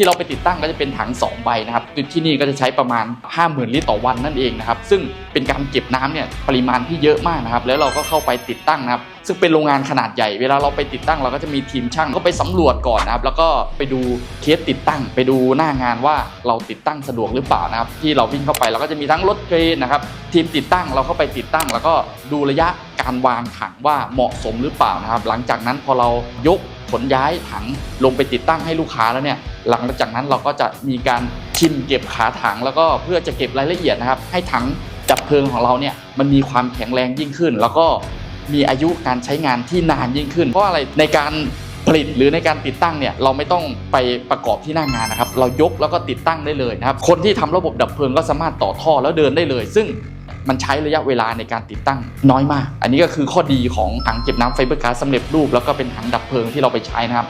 ที่เราไปติดตั้งก็จะเป็นถัง2ใบนะครับที่นี่ก็จะใช้ประมาณ 50,000 ลิตรต่อวันนั่นเองนะครับซึ่งเป็นการเก็บน้ำเนี่ยปริมาณที่เยอะมากนะครับแล้วเราก็เข้าไปติดตั้งนะครับซึ่งเป็นโรงงานขนาดใหญ่ เวลาเราไปติดตั้งเราก็จะมีทีมช่างก็ไปสำรวจก่อนนะครับแล้วก็ไปดูเคสติดตั้ง ไปดูหน้างานว่าเราติดตั้งสะดวกหรือเปล่านะครับที่เราวิ่งเข้าไปเราก็จะมีทั้งรถเครนนะครับทีมติดตั้งเราเข้าไปติดตั้ง แล้วก็ดูระยะ การวางถังว่าเหมาะสมหรือเปล่านะครับ หลังจากนั้นพอเรายกขนย้ายถังลงไปติดตั้งให้ลูกค้าแล้วเนี่ย หลังจากนั้นเราก็จะมีการชิมเก็บขาถังแล้วก็เพื่อจะเก็บรายละเอียดนะครับ ให้ถังดับเพลิงของเราเนี่ยมันมีความแข็งแรงยิ่งขึ้น แล้วก็มีอายุการใช้งานที่นานยิ่งขึ้น เพราะอะไรในการผลิตหรือในการติดตั้งเนี่ยเราไม่ต้องไปประกอบที่หน้างานนะครับ เรายกแล้วก็ติดตั้งได้เลยนะครับ คนที่ทำระบบดับเพลิงก็สามารถต่อท่อแล้วเดินได้เลย ซึ่ง มันใช้ระยะเวลาในการติดตั้งน้อยมาก อันนี้ก็คือข้อดีของถังเก็บน้ำไฟเบอร์ก๊าซสำเร็จรูปแล้วก็เป็นถังดับเพลิงที่เราไปใช้นะครับ